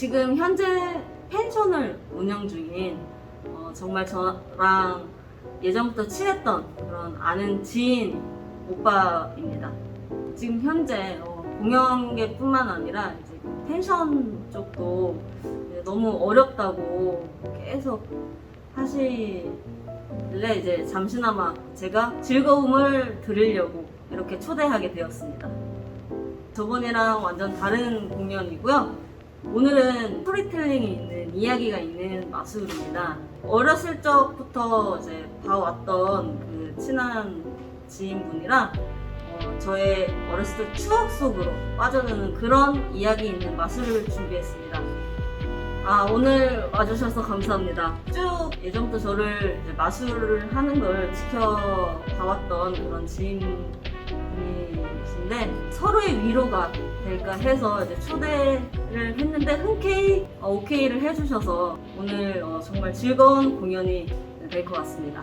지금 현재 펜션을 운영 중인 어, 정말 저랑 예전부터 친했던 그런 아는 지인 오빠입니다. 지금 현재 어, 공연계뿐만 아니라 이제 펜션 쪽도 이제 너무 어렵다고 계속 하시길래 이제 잠시나마 제가 즐거움을 드리려고 이렇게 초대하게 되었습니다. 저번이랑 완전 다른 공연이고요. 오늘은 스토리텔링이 있는 이야기가 있는 마술입니다. 어렸을 적부터 이제 봐왔던 그 친한 지인분이랑 어, 저의 어렸을 적 추억 속으로 빠져드는 그런 이야기 있는 마술을 준비했습니다. 아 오늘 와주셔서 감사합니다. 쭉 예전부터 저를 마술을 하는 걸 지켜봐왔던 그런 지인 분이신데 서로의 위로가 될까 해서 이제 초대를 했는데 흔쾌히 어, 오케이를 해주셔서 오늘 어, 정말 즐거운 공연이 될 것 같습니다.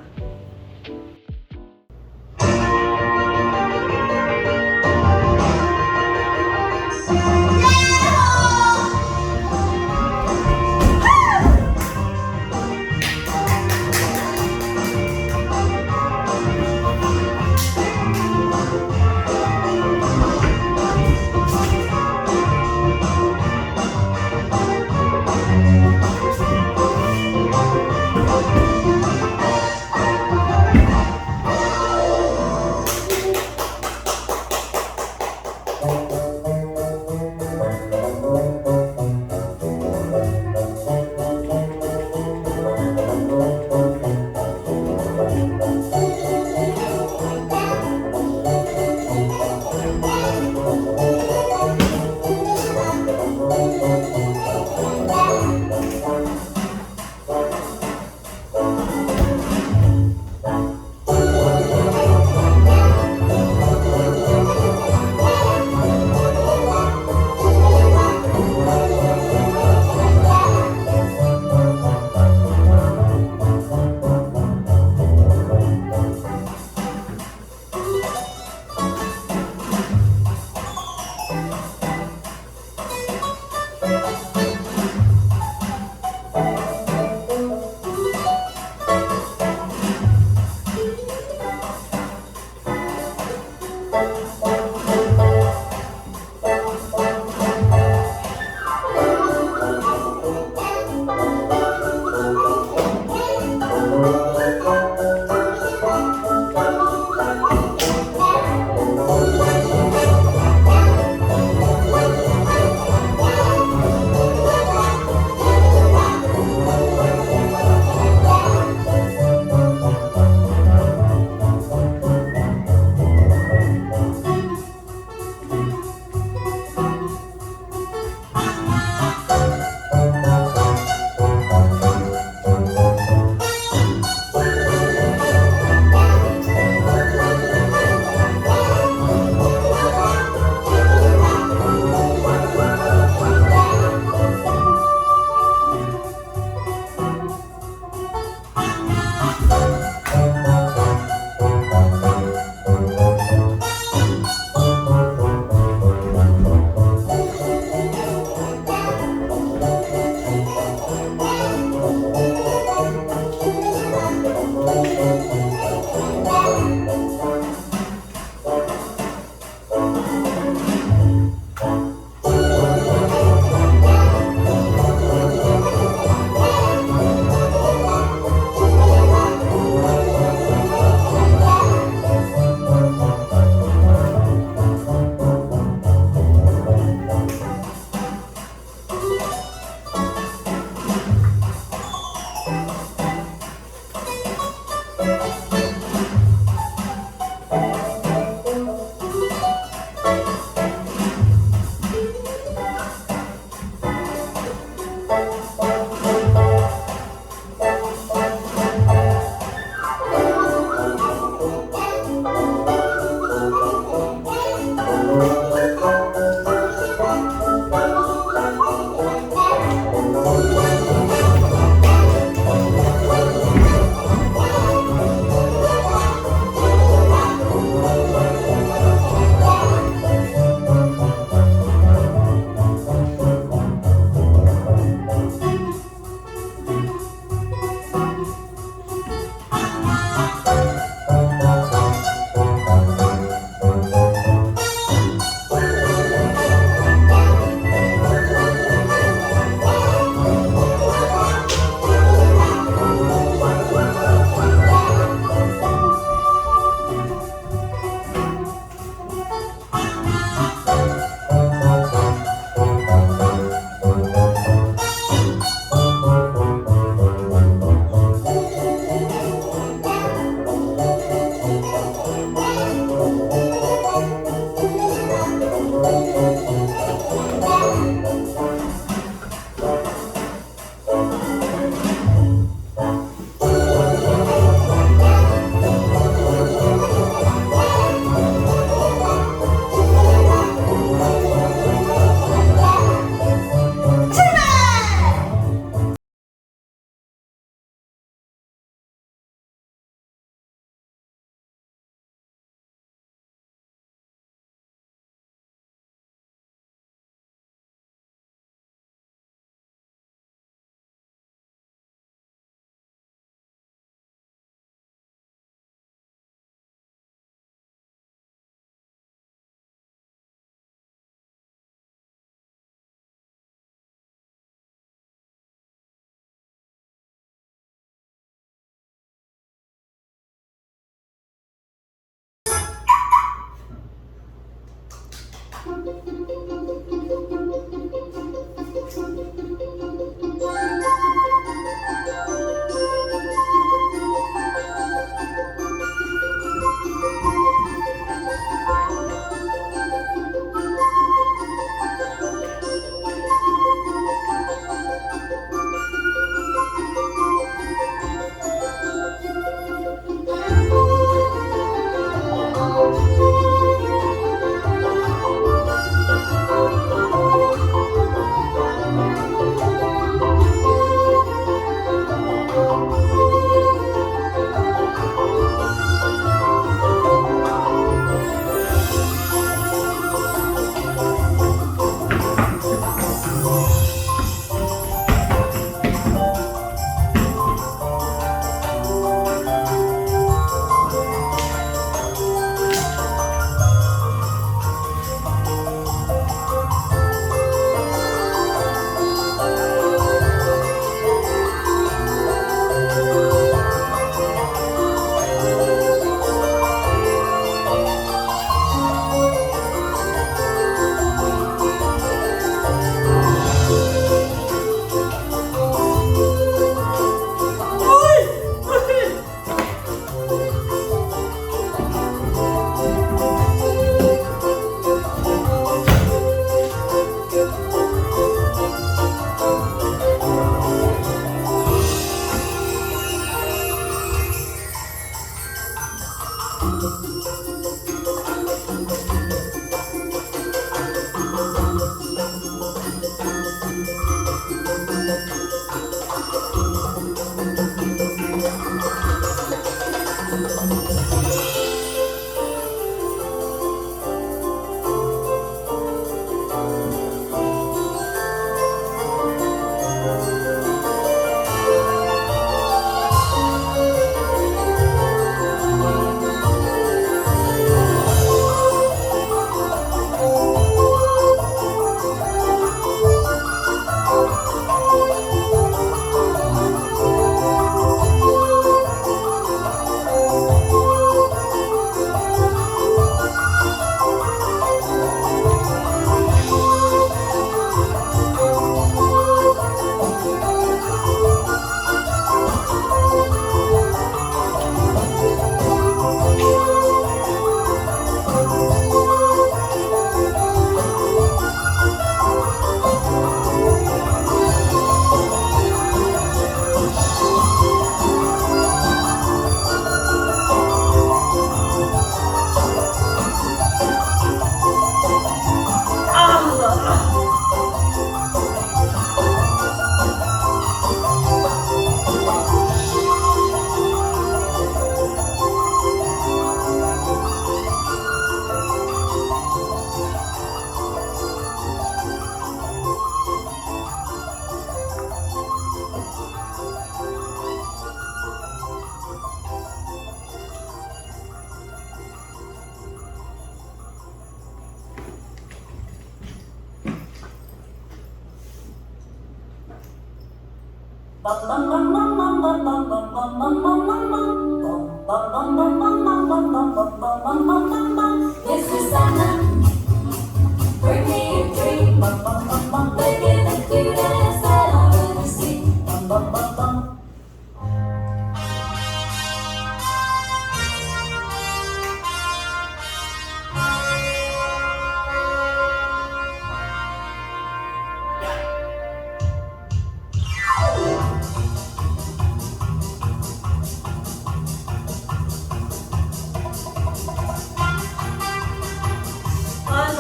Oh.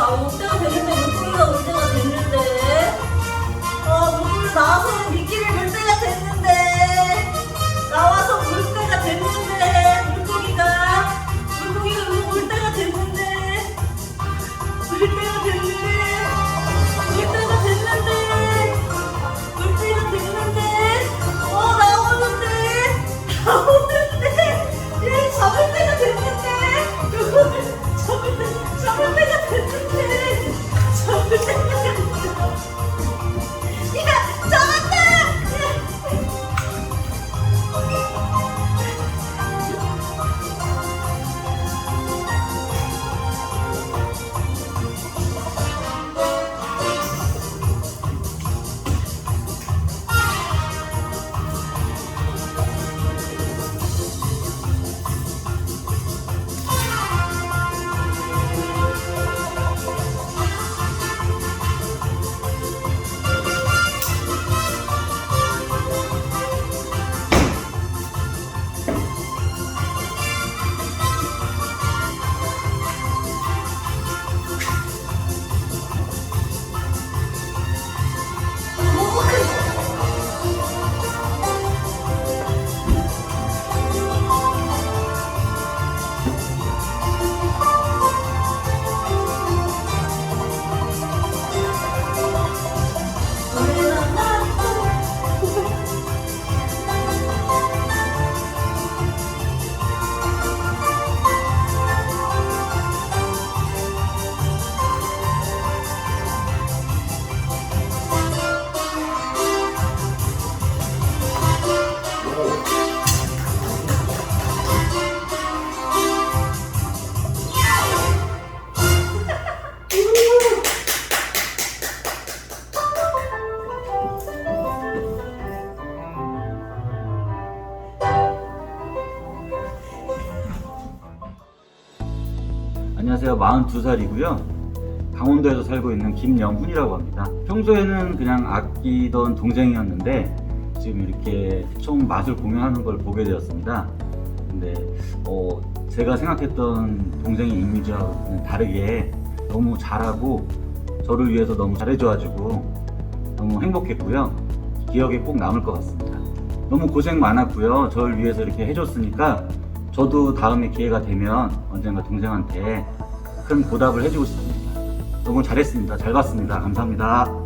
아 5대가 됐는데 목소리가 5대가 됐는데? 아 목소리 나와서는 미끼를 물 때가 됐는데? 나이가 42살이고요. 강원도에서 살고 있는 김영훈이라고 합니다. 평소에는 그냥 아끼던 동생이었는데 지금 이렇게 처음 맛을 공연하는 걸 보게 되었습니다. 근데 어, 제가 생각했던 동생의 이미지와는 다르게 너무 잘하고 저를 위해서 너무 잘해줘가지고 너무 행복했고요. 기억에 꼭 남을 것 같습니다. 너무 고생 많았고요. 저를 위해서 이렇게 해줬으니까 저도 다음에 기회가 되면 언젠가 동생한테 큰 보답을 해주고 싶습니다. 너무 잘했습니다. 잘 봤습니다. 감사합니다.